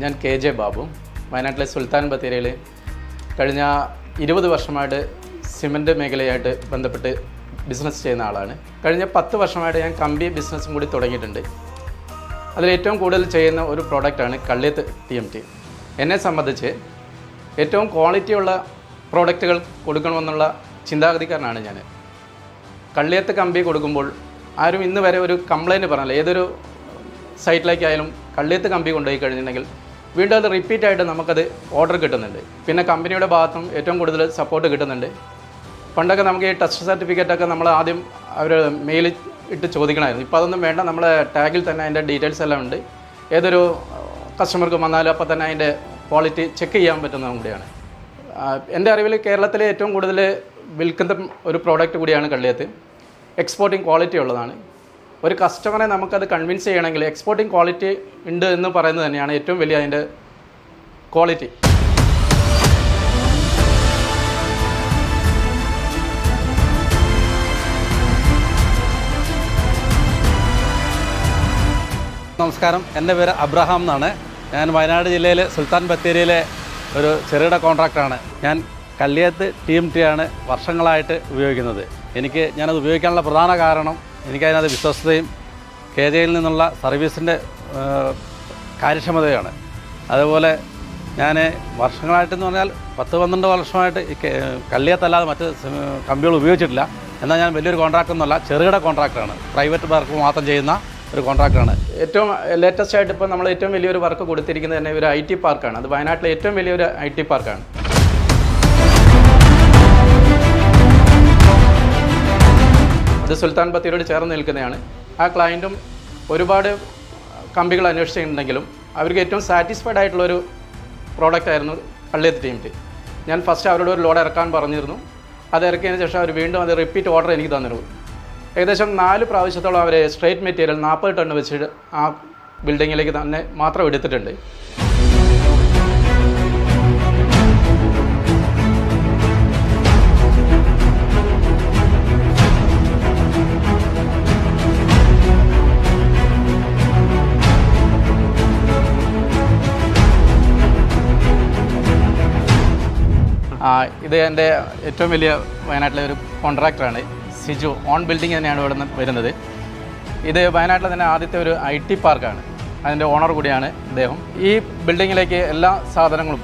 ഞാൻ K J Babu വയനാട്ടിലെ സുൽത്താൻ ബത്തേരിയിൽ കഴിഞ്ഞ ഇരുപത് വർഷമായിട്ട് സിമന്റ് മേഖലയായിട്ട് ബന്ധപ്പെട്ട് ബിസിനസ് ചെയ്യുന്ന ആളാണ്. കഴിഞ്ഞ പത്ത് വർഷമായിട്ട് ഞാൻ കമ്പി ബിസിനസ്സും കൂടി തുടങ്ങിയിട്ടുണ്ട്. അതിൽ ഏറ്റവും കൂടുതൽ ചെയ്യുന്ന ഒരു പ്രോഡക്റ്റാണ് കള്ളിയത്ത് ടി എം ടി എന്നെ സംബന്ധിച്ച് ഏറ്റവും ക്വാളിറ്റിയുള്ള പ്രോഡക്റ്റുകൾ കൊടുക്കണമെന്നുള്ള ചിന്താഗതിക്കാരനാണ് ഞാൻ കള്ളിയത്ത് കമ്പി കൊടുക്കുമ്പോൾ ആരും ഇന്ന് വരെ ഒരു കംപ്ലൈന്റ് പറഞ്ഞില്ല. ഏതൊരു സൈറ്റിലേക്കായാലും കള്ളിയത്ത് കമ്പി കൊണ്ടുപോയി കഴിഞ്ഞിട്ടുണ്ടെങ്കിൽ വീണ്ടും അത് റിപ്പീറ്റ് ആയിട്ട് നമുക്കത് ഓർഡർ കിട്ടുന്നുണ്ട്. പിന്നെ കമ്പനിയുടെ ഭാഗത്തും ഏറ്റവും കൂടുതൽ സപ്പോർട്ട് കിട്ടുന്നുണ്ട്. പണ്ടൊക്കെ നമുക്ക് ഈ ടെസ്റ്റ് സർട്ടിഫിക്കറ്റൊക്കെ നമ്മൾ ആദ്യം അവർ മെയിൽ ഇട്ട് ചോദിക്കണമായിരുന്നു. ഇപ്പോൾ അതൊന്നും വേണ്ട നമ്മളെ ടാഗിൽ തന്നെ അതിന്റെ ഡീറ്റെയിൽസ് എല്ലാം ഉണ്ട്. ഏതൊരു കസ്റ്റമർക്ക് വന്നാലും അപ്പോൾ തന്നെ അതിന്റെ ക്വാളിറ്റി ചെക്ക് ചെയ്യാൻ പറ്റുന്നതും കൂടിയാണ്. എന്റെ അറിവിൽ കേരളത്തിലെ ഏറ്റവും കൂടുതൽ വിൽക്കുന്ന ഒരു പ്രോഡക്റ്റ് കൂടിയാണ് കള്ളിയത്ത്. എക്സ്പോർട്ടിങ് ക്വാളിറ്റി ഉള്ളതാണ്. ഒരു കസ്റ്റമറെ നമുക്കത് കൺവിൻസ് ചെയ്യണമെങ്കിൽ എക്സ്പോർട്ടിംഗ് ക്വാളിറ്റി ഉണ്ട് എന്ന് പറയുന്നത് തന്നെയാണ് ഏറ്റവും വലിയ അതിന്റെ ക്വാളിറ്റി നമസ്കാരം. എന്റെ പേര് അബ്രഹാം എന്നാണ്. ഞാൻ വയനാട് ജില്ലയിലെ സുൽത്താൻ ബത്തേരിയിലെ ഒരു ചെറുകിട കോൺട്രാക്ടറാണ് ഞാൻ കല്ലിയത്ത് ടി എം ടി ആണ് വർഷങ്ങളായിട്ട് ഉപയോഗിക്കുന്നത്. എനിക്ക് ഞാനത് ഉപയോഗിക്കാനുള്ള പ്രധാന കാരണം എനിക്കതിനകത്ത് വിശ്വസ്തയും കെ ജെയിൽ നിന്നുള്ള സർവീസിന്റെ കാര്യക്ഷമതയാണ്. അതുപോലെ ഞാൻ വർഷങ്ങളായിട്ടെന്ന് പറഞ്ഞാൽ പത്ത് പന്ത്രണ്ട് വർഷമായിട്ട് ഈ കെ- കല്ലിയത്തല്ലാതെ മറ്റ് കമ്പികൾ ഉപയോഗിച്ചിട്ടില്ല. എന്നാൽ ഞാൻ വലിയൊരു കോൺട്രാക്റ്റ് ഒന്നുമല്ല ചെറുകിട കോൺട്രാക്ടറാണ്. പ്രൈവറ്റ് വർക്ക് മാത്രം ചെയ്യുന്ന ഒരു കോൺട്രാക്ടറാണ്. ഏറ്റവും ലേറ്റസ്റ്റ് ആയിട്ട് ഇപ്പോൾ നമ്മൾ ഏറ്റവും വലിയൊരു വർക്ക് കൊടുത്തിരിക്കുന്നത് തന്നെ ഒരു ഐ ടി പാർക്കാണ്. അത് വയനാട്ടിലെ ഏറ്റവും വലിയൊരു ഐ ടി പാർക്കാണ്. അത് സുൽത്താൻ ബത്തേരിയോട് ചേർന്ന് നിൽക്കുന്നതാണ്. ആ ക്ലയന്റും ഒരുപാട് കമ്പികൾ അന്വേഷിച്ചിട്ടുണ്ടെങ്കിലും അവർക്ക് ഏറ്റവും സാറ്റിസ്ഫൈഡ് ആയിട്ടുള്ളൊരു പ്രോഡക്റ്റ് ആയിരുന്നു കള്ളിയത്ത് ടീമിന്റെ ഞാൻ ഫസ്റ്റ് അവരോട് ഒരു ലോഡ് ഇറക്കാൻ പറഞ്ഞിരുന്നു. അത് ഇറക്കിയതിന് ശേഷം അവർ വീണ്ടും അത് റിപ്പീറ്റ് ഓർഡർ എനിക്ക് തന്നിരുന്നു. ഏകദേശം നാല് പ്രാവശ്യത്തോളം അവർ സ്ട്രേറ്റ് മെറ്റീരിയൽ നാൽപ്പത് ടൺ വെച്ചിട്ട് ആ ബിൽഡിങ്ങിലേക്ക് തന്നെ മാത്രം എടുത്തിട്ടുണ്ട്. ഇത് എന്റെ ഏറ്റവും വലിയ വയനാട്ടിലെ ഒരു കോൺട്രാക്ടറാണ്. സിജു. ഓൺ ബിൽഡിംഗ് തന്നെയാണ് ഇവിടെ നിന്ന് വരുന്നത്. ഇത് വയനാട്ടിലെ തന്നെ ആദ്യത്തെ ഒരു ഐ ടി പാർക്കാണ്. അതിന്റെ ഓണർ കൂടിയാണ് ഇദ്ദേഹം. ഈ ബിൽഡിങ്ങിലേക്ക് എല്ലാ സാധനങ്ങളും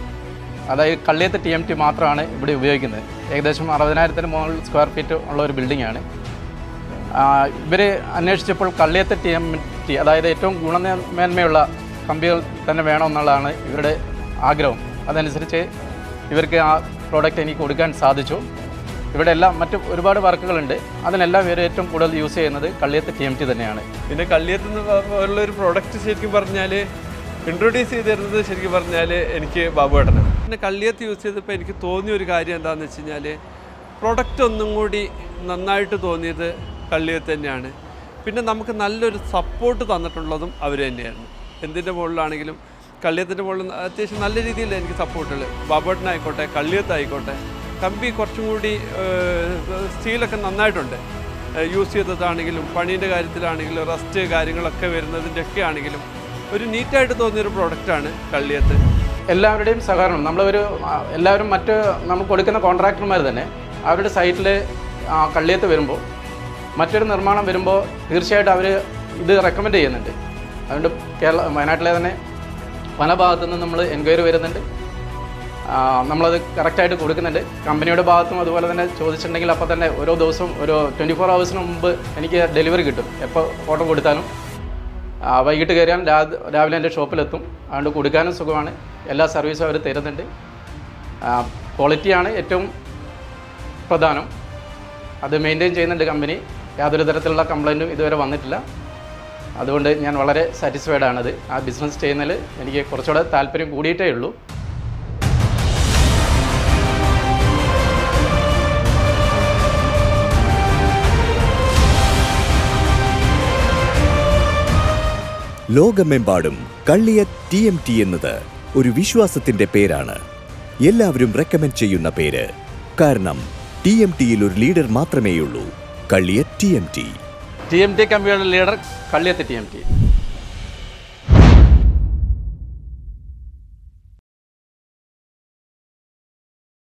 അതായത് കള്ളിയത്ത് ടി എം ടി മാത്രമാണ് ഇവിടെ ഉപയോഗിക്കുന്നത്. ഏകദേശം അറുപതിനായിരത്തിന് മുകളിൽ സ്ക്വയർ ഫീറ്റ് ഉള്ള ഒരു ബിൽഡിങ്ങാണ്. ഇവർ അന്വേഷിച്ചപ്പോൾ കള്ളിയത്ത് ടി എം ടി അതായത് ഏറ്റവും ഗുണമേന്മയുള്ള കമ്പികൾ തന്നെ വേണമെന്നുള്ളതാണ് ഇവരുടെ ആഗ്രഹം. അതനുസരിച്ച് ഇവർക്ക് ആ പ്രോഡക്റ്റ് എനിക്ക് കൊടുക്കാൻ സാധിച്ചു. ഇവിടെ എല്ലാം മറ്റ് ഒരുപാട് വർക്കുകളുണ്ട്. അതിനെല്ലാം ഇവർ ഏറ്റവും കൂടുതൽ യൂസ് ചെയ്യുന്നത് കള്ളിയത്ത് ടി എം ടി തന്നെയാണ്. പിന്നെ കള്ളിയത്ത് ഉള്ള ഒരു പ്രൊഡക്റ്റ് ശരിക്കും പറഞ്ഞാൽ ഇൻട്രൊഡ്യൂസ് ചെയ്തിരുന്നത് ശരിക്കും പറഞ്ഞാൽ എനിക്ക് ബാബു ബാബുവേട്ടനാണ് പിന്നെ കള്ളിയത്ത് യൂസ് ചെയ്തപ്പോൾ എനിക്ക് തോന്നിയ ഒരു കാര്യം എന്താണെന്ന് വെച്ച് കഴിഞ്ഞാൽ പ്രൊഡക്റ്റ് ഒന്നും കൂടി നന്നായിട്ട് തോന്നിയത് കള്ളിയത്ത് തന്നെയാണ്. പിന്നെ നമുക്ക് നല്ലൊരു സപ്പോർട്ട് തന്നിട്ടുള്ളതും അവർ തന്നെയായിരുന്നു എന്തിന്റെ മുകളിലാണെങ്കിലും കള്ളിയത്തിന്റെ മുകളിൽ അത്യാവശ്യം നല്ല രീതിയിൽ എനിക്ക് സപ്പോർട്ടുകൾ ബാബുവേട്ടനായിക്കോട്ടെ കള്ളിയത്തായിക്കോട്ടെ. കമ്പി കുറച്ചും കൂടി സ്റ്റീലൊക്കെ നന്നായിട്ടുണ്ട്. യൂസ് ചെയ്തതാണെങ്കിലും പണീന്റെ കാര്യത്തിലാണെങ്കിലും റസ്റ്റ് കാര്യങ്ങളൊക്കെ വരുന്നതിന്റെ ഒക്കെ ആണെങ്കിലും ഒരു നീറ്റായിട്ട് തോന്നിയൊരു പ്രോഡക്റ്റാണ് കള്ളിയത്ത്. എല്ലാവരുടെയും സഹകരണം. നമ്മളൊരു എല്ലാവരും മറ്റ് നമ്മൾ കൊടുക്കുന്ന കോൺട്രാക്ടർമാർ തന്നെ അവരുടെ സൈറ്റിൽ കള്ളിയത്ത് വരുമ്പോൾ മറ്റൊരു നിർമ്മാണം വരുമ്പോൾ തീർച്ചയായിട്ടും അവർ ഇത് റെക്കമെൻഡ് ചെയ്യുന്നുണ്ട്. അതുകൊണ്ട് കേരള വയനാട്ടിലെ തന്നെ പല ഭാഗത്തു നിന്ന് നമ്മൾ എൻക്വയറി വരുന്നുണ്ട്. നമ്മളത് കറക്റ്റായിട്ട് കൊടുക്കുന്നുണ്ട്. കമ്പനിയുടെ ഭാഗത്തും അതുപോലെ തന്നെ ചോദിച്ചിട്ടുണ്ടെങ്കിൽ അപ്പോൾ തന്നെ ഓരോ ദിവസവും ഒരു ട്വന്റി ഫോർ ഹവേഴ്സിന് മുമ്പ് എനിക്ക് ഡെലിവറി കിട്ടും. എപ്പോൾ ഓർഡർ കൊടുത്താലും. വൈകിട്ട് കയറിയാൽ രാവിലെ എന്റെ ഷോപ്പിലെത്തും. അതുകൊണ്ട് കൊടുക്കാനും സുഖമാണ്. എല്ലാ സർവീസും അവർ തരുന്നുണ്ട്. ക്വാളിറ്റിയാണ് ഏറ്റവും പ്രധാനം. അത് മെയിന്റെയിൻ ചെയ്യുന്നുണ്ട് കമ്പനി യാതൊരു തരത്തിലുള്ള കംപ്ലൈന്റും ഇതുവരെ വന്നിട്ടില്ല. അതുകൊണ്ട് ഞാൻ വളരെ സാറ്റിസ്ഫൈഡ് ആണത്. ആ ബിസിനസ് ചെയ്യുന്നതിൽ എനിക്ക് കുറച്ചുകൂടെ താല്പര്യം കൂടിയിട്ടേ ഉള്ളൂ. ലോകമെമ്പാടും കള്ളിയ ടി എം ടി എന്നത് ഒരു വിശ്വാസത്തിന്റെ പേരാണ്. എല്ലാവരും റെക്കമെൻഡ് ചെയ്യുന്ന പേര്. കാരണം ടി എം ടിയിൽ ഒരു ലീഡർ മാത്രമേയുള്ളൂ. കള്ളിയ T M T T M T കമ്പനിയുടെ leader Kalliyath T M T